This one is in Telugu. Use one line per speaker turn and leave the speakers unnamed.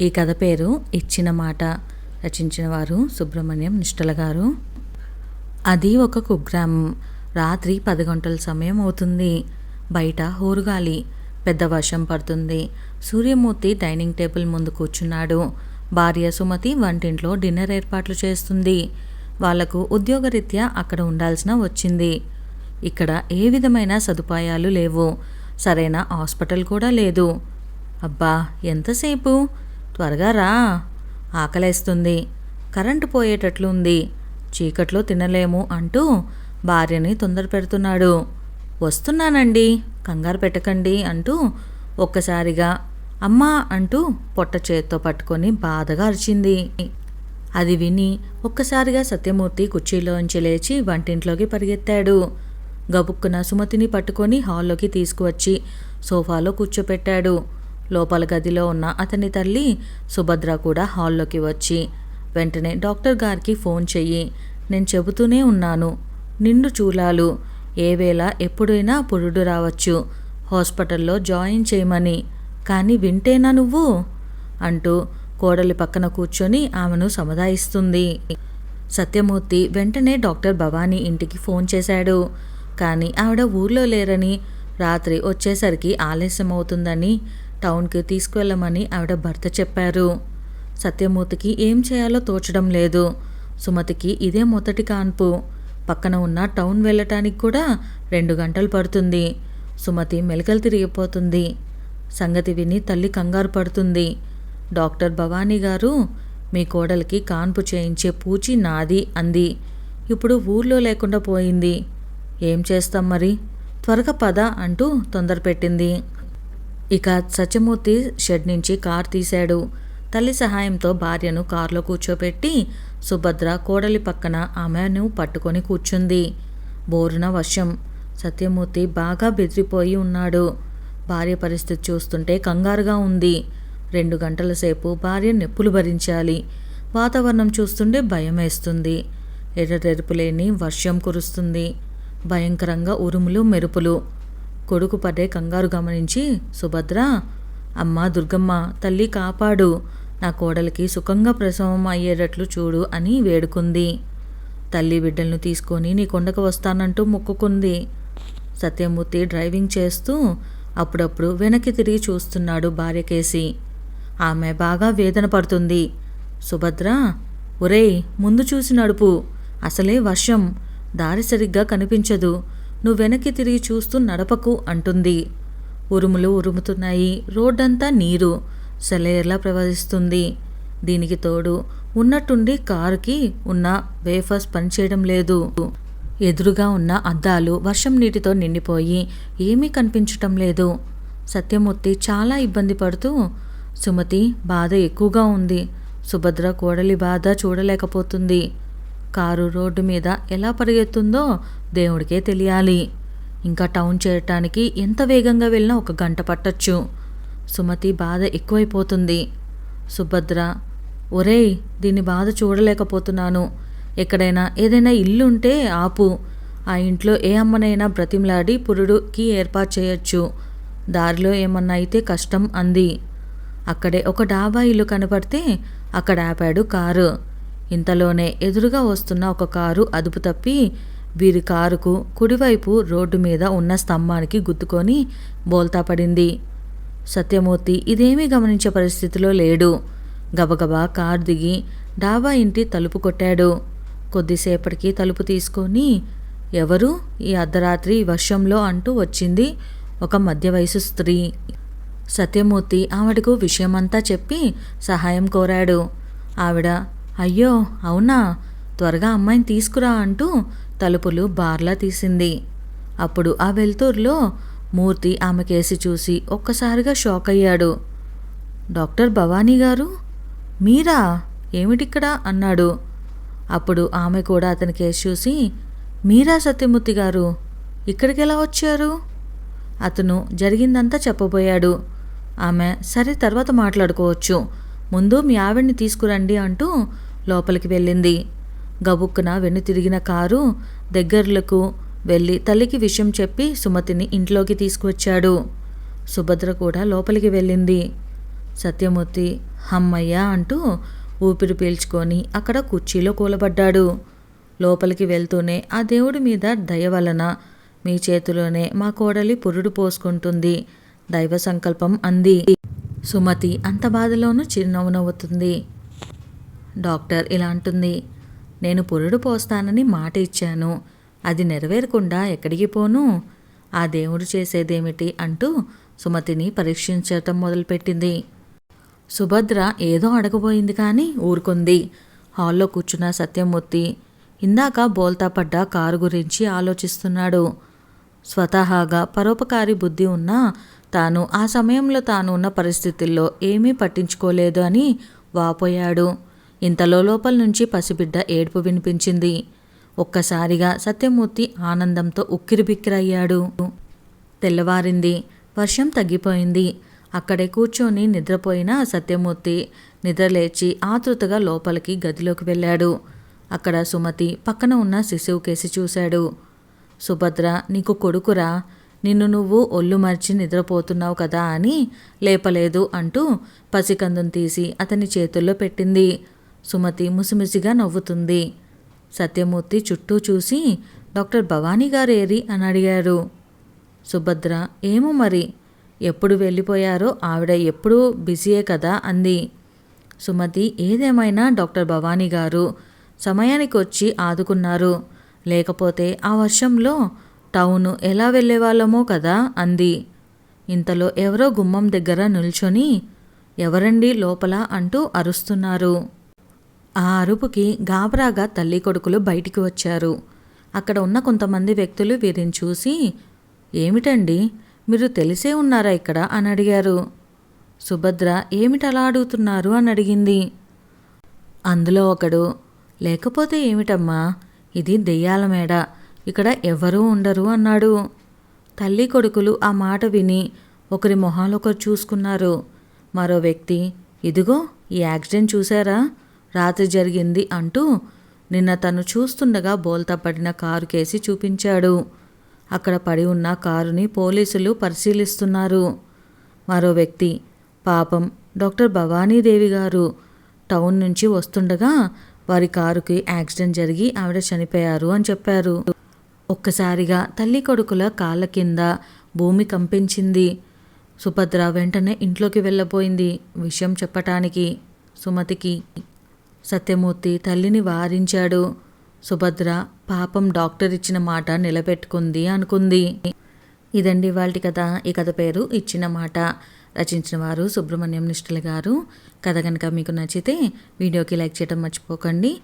ఈ కథ పేరు ఇచ్చిన మాట రచించిన వారు సుబ్రహ్మణ్యం నిష్టల గారు. అది ఒక కుగ్రామం. రాత్రి పది గంటల సమయం అవుతుంది. బయట హోరుగాలి. పెద్ద వర్షం పడుతుంది. సూర్యమూర్తి డైనింగ్ టేబుల్ ముందు కూర్చున్నాడు. భార్య సుమతి వంటింట్లో డిన్నర్ ఏర్పాట్లు చేస్తుంది. వాళ్ళకు ఉద్యోగరీత్యా అక్కడ ఉండాల్సిన వచ్చింది. ఇక్కడ ఏ విధమైన సదుపాయాలు లేవు. సరైన హాస్పిటల్ కూడా లేదు. అబ్బా! ఎంతసేపు? త్వరగా రా. ఆకలేస్తుంది. కరెంటు పోయేటట్లు ఉంది చీకట్లో తినలేము అంటూ భార్యని తొందర పెడుతున్నాడు వస్తున్నానండి. కంగారు పెట్టకండి అంటూ ఒక్కసారిగా అమ్మా అంటూ పొట్ట చేత్తో పట్టుకొని బాధగా అరిచింది. అది విని ఒక్కసారిగా సత్యమూర్తి కుర్చీలోంచి లేచి వంటింట్లోకి పరిగెత్తాడు. గబుక్కున సుమతిని పట్టుకొని హాల్లోకి తీసుకువచ్చి సోఫాలో కూర్చోపెట్టాడు. లోపల గదిలో ఉన్న అతని తల్లి సుభద్ర కూడా హాల్లోకి వచ్చి వెంటనే డాక్టర్ గారికి ఫోన్ చెయ్యి. నేను చెబుతూనే ఉన్నాను. నిండు చూలాలు ఏ వేళ ఎప్పుడైనా పురుడు రావచ్చు. హాస్పిటల్లో జాయిన్ చేయమని. కానీ వింటేనా నువ్వు? అంటూ కోడలి పక్కన కూర్చొని ఆమెను సముదాయిస్తుంది. సత్యమూర్తి వెంటనే డాక్టర్ భవానీ ఇంటికి ఫోన్ చేశాడు. కానీ ఆవిడ ఊర్లో లేరని రాత్రి వచ్చేసరికి ఆలస్యం అవుతుందని టౌన్కి తీసుకువెళ్ళమని ఆవిడ భర్త చెప్పారు. సత్యమూర్తికి ఏం చేయాలో తోచడం లేదు. సుమతికి ఇదే మొదటి కాన్పు. పక్కన ఉన్న టౌన్ వెళ్ళటానికి కూడా రెండు గంటలు పడుతుంది. సుమతి మెలకలు తిరిగిపోతుంది. సంగతి విని తల్లి కంగారు పడుతుంది. డాక్టర్ భవానీ గారు మీ కోడలికి కాన్పు చేయించే పూచి నాది అంది. ఇప్పుడు ఊర్లో లేకుండా పోయింది. ఏం చేస్తాం మరి? త్వరగా పద అంటూ తొందర పెట్టింది ఇక సత్యమూర్తి షెడ్ నుంచి కార్ తీశాడు. తల్లి సహాయంతో భార్యను కారులో కూర్చోపెట్టి సుభద్ర కోడలి పక్కన ఆమెను పట్టుకొని కూర్చుంది. బోరున వర్షం. సత్యమూర్తి బాగా బెదిరిపోయి ఉన్నాడు. భార్య పరిస్థితి చూస్తుంటే కంగారుగా ఉంది. రెండు గంటల సేపు భార్య నొప్పులు భరించాలి. వాతావరణం చూస్తుంటే భయం వేస్తుంది. ఎర్రటెరుపు లేని వర్షం కురుస్తుంది. భయంకరంగా ఉరుములు మెరుపులు. కొడుకు పడే కంగారు గమనించి సుభద్ర అమ్మ దుర్గమ్మ తల్లి కాపాడు. నా కోడలికి సుఖంగా ప్రసవం అయ్యేటట్లు చూడు అని వేడుకుంది. తల్లి బిడ్డలను తీసుకొని నీ కొండకు వస్తానంటూ మొక్కుకుంది. సత్యమూర్తి డ్రైవింగ్ చేస్తూ అప్పుడప్పుడు వెనక్కి తిరిగి చూస్తున్నాడు భార్యకేసి ఆమె బాగా వేదన పడుతుంది. సుభద్ర ఒరేయ్ ముందు చూసి నడుపు. అసలే వర్షం. దారి సరిగ్గా కనిపించదు. నువ్వు వెనక్కి తిరిగి చూస్తూ నడపకు అంటుంది. ఉరుములు ఉరుముతున్నాయి. రోడ్డంతా నీరు. సెలయర్లా ప్రవహిస్తుంది. దీనికి తోడు ఉన్నట్టుండి కారుకి ఉన్న వేఫర్స్ పనిచేయడం లేదు. ఎదురుగా ఉన్న అద్దాలు వర్షం నీటితో నిండిపోయి ఏమీ కనిపించటం లేదు. సత్యమూర్తి చాలా ఇబ్బంది పడుతూ సుమతి బాధ ఎక్కువగా ఉంది. సుభద్ర కోడలి బాధ చూడలేకపోతుంది. కారు రోడ్డు మీద ఎలా పరిగెత్తుందో దేవుడికే తెలియాలి. ఇంకా టౌన్ చేరటానికి ఎంత వేగంగా వెళ్ళినా ఒక గంట పట్టచ్చు. సుమతి బాధ ఎక్కువైపోతుంది. సుభద్ర ఒరేయ్ దీని బాధ చూడలేకపోతున్నాను. ఎక్కడైనా ఏదైనా ఇల్లు ఉంటే ఆపు. ఆ ఇంట్లో ఏ అమ్మనైనా బ్రతిమలాడి పురుడుకి ఏర్పాటు చేయొచ్చు. దారిలో ఏమన్నా అయితే కష్టం అంది. అక్కడే ఒక డాబా ఇల్లు కనపడితే అక్కడ ఆపాడు కారు. ఇంతలోనే ఎదురుగా వస్తున్న ఒక కారు అదుపు తప్పి వీరి కారుకు కుడివైపు రోడ్డు మీద ఉన్న స్తంభానికి గుద్దుకొని బోల్తా పడింది. సత్యమూర్తి ఇదేమీ గమనించే పరిస్థితిలో లేడు. గబగబా కారు దిగి డాబా ఇంటి తలుపు కొట్టాడు. కొద్దిసేపటికి తలుపు తీసుకొని ఎవరు? ఈ అర్ధరాత్రి వర్షంలో అంటూ వచ్చింది ఒక మధ్య వయసు స్త్రీ. సత్యమూర్తి ఆవిడకు విషయమంతా చెప్పి సహాయం కోరాడు. ఆవిడ అయ్యో అవునా? త్వరగా అమ్మాయిని తీసుకురా అంటూ తలుపులు బార్లా తీసింది. అప్పుడు ఆ వెలుతురులో మూర్తి ఆమె కేసి చూసి ఒక్కసారిగా షాక్ అయ్యాడు. డాక్టర్ భవానీ గారు? మీరా? ఏమిటిక్కడ? అన్నాడు. అప్పుడు ఆమె కూడా అతని కేసు చూసి మీరా సత్యమూర్తి గారు? ఇక్కడికి ఎలా వచ్చారు? అతను జరిగిందంతా చెప్పబోయాడు. ఆమె సరే తర్వాత మాట్లాడుకోవచ్చు. ముందు మీ ఆవిడ్ని తీసుకురండి అంటూ లోపలికి వెళ్ళింది. గబుక్కున వెన్ను తిరిగిన కారు దగ్గర్లకు వెళ్ళి తల్లికి విషయం చెప్పి సుమతిని ఇంట్లోకి తీసుకువచ్చాడు. సుభద్ర కూడా లోపలికి వెళ్ళింది. సత్యమూర్తి హమ్మయ్య అంటూ ఊపిరి పీల్చుకొని అక్కడ కుర్చీలో కూలబడ్డాడు. లోపలికి వెళ్తూనే ఆ దేవుడి మీద దయ వలన మీ చేతిలోనే మా కోడలి పురుడు పోసుకుంటుంది దైవ సంకల్పం అంది. సుమతి అంత బాధలోనూ చిరునవ్వు నవ్వుతుంది. డాక్టర్ ఇలా అంటుంది నేను పురుడు పోస్తానని మాట ఇచ్చాను. అది నెరవేరకుండా ఎక్కడికి పోను? ఆ దేవుడు చేసేదేమిటి? అంటూ సుమతిని పరీక్షించటం మొదలుపెట్టింది. సుభద్ర ఏదో అడగబోయింది కానీ ఊరుకుంది. హాల్లో కూర్చున్న సత్యమూర్తి ఇందాక బోల్తా పడ్డ కారు గురించి ఆలోచిస్తున్నాడు. స్వతహాగా పరోపకారి బుద్ధి ఉన్నా తాను ఆ సమయంలో తాను ఉన్న పరిస్థితుల్లో ఏమీ పట్టించుకోలేదు అని వాపోయాడు. ఇంతలో లోపల నుంచి పసిబిడ్డ ఏడుపు వినిపించింది. ఒక్కసారిగా సత్యమూర్తి ఆనందంతో ఉక్కిరిబిక్కిరయ్యాడు. తెల్లవారింది. వర్షం తగ్గిపోయింది. అక్కడే కూర్చొని నిద్రపోయిన సత్యమూర్తి నిద్రలేచి ఆతృతగా లోపలికి గదిలోకి వెళ్ళాడు. అక్కడ సుమతి పక్కన ఉన్న శిశువు కేసి చూశాడు. సుభద్ర నీకు కొడుకురా. నిన్ను నువ్వు ఒళ్ళు మర్చి నిద్రపోతున్నావు కదా అని లేపలేదు అంటూ పసికందును తీసి అతని చేతుల్లో పెట్టింది. సుమతి ముసిముసిగా నవ్వుతుంది. సత్యమూర్తి చుట్టూ చూసి డాక్టర్ భవానీ గారు ఏరి? అని అడిగారు. సుభద్ర ఏమో మరి? ఎప్పుడు వెళ్ళిపోయారో ఆవిడ ఎప్పుడూ బిజీయే కదా అంది. సుమతి ఏదేమైనా డాక్టర్ భవానీ గారు సమయానికి వచ్చి ఆదుకున్నారు. లేకపోతే ఆ వర్షంలో టౌను ఎలా వెళ్ళేవాళ్ళమో కదా అంది. ఇంతలో ఎవరో గుమ్మం దగ్గర నిల్చొని ఎవరండి లోపల అంటూ అరుస్తున్నారు. ఆ అరుపుకి గాబరాగా తల్లి కొడుకులు బయటికి వచ్చారు. అక్కడ ఉన్న కొంతమంది వ్యక్తులు వీరిని చూసి ఏమిటండి? మీరు తెలిసే ఉన్నారా ఇక్కడ? అని అడిగారు. సుభద్ర ఏమిటి అలా అడుగుతున్నారు? అని అడిగింది. అందులో ఒకడు లేకపోతే ఏమిటమ్మా? ఇది దెయ్యాల మేడ. ఇక్కడ ఎవరూ ఉండరు అన్నాడు. తల్లి కొడుకులు ఆ మాట విని ఒకరి మొహాలొకరు చూసుకున్నారు. మరో వ్యక్తి ఇదిగో ఈ యాక్సిడెంట్ చూసారా రాత్రి జరిగింది అంటూ నిన్న తను చూస్తుండగా బోల్తా పడిన కారు కేసి చూపించాడు. అక్కడ పడి ఉన్న కారుని పోలీసులు పరిశీలిస్తున్నారు. మరో వ్యక్తి పాపం డాక్టర్ భవానీదేవి గారు టౌన్ నుంచి వస్తుండగా వారి కారుకి యాక్సిడెంట్ జరిగి ఆవిడ చనిపోయారు అని చెప్పారు. ఒక్కసారిగా తల్లి కొడుకుల కాళ్ళ కింద భూమి కంపించింది. సుభద్ర వెంటనే ఇంట్లోకి వెళ్ళబోయింది. విషయం చెప్పటానికి సుమతికి సత్యమూర్తి తల్లిని వారించాడు. సుభద్ర పాపం డాక్టర్ ఇచ్చిన మాట నిలబెట్టుకుంది అనుకుంది. ఇదండి వాళ్ళ కథ. ఈ కథ పేరు ఇచ్చిన మాట. రచించిన వారు సుబ్రహ్మణ్యం నిష్ఠల గారు. కథ కనుక మీకు నచ్చితే వీడియోకి లైక్ చేయడం మర్చిపోకండి.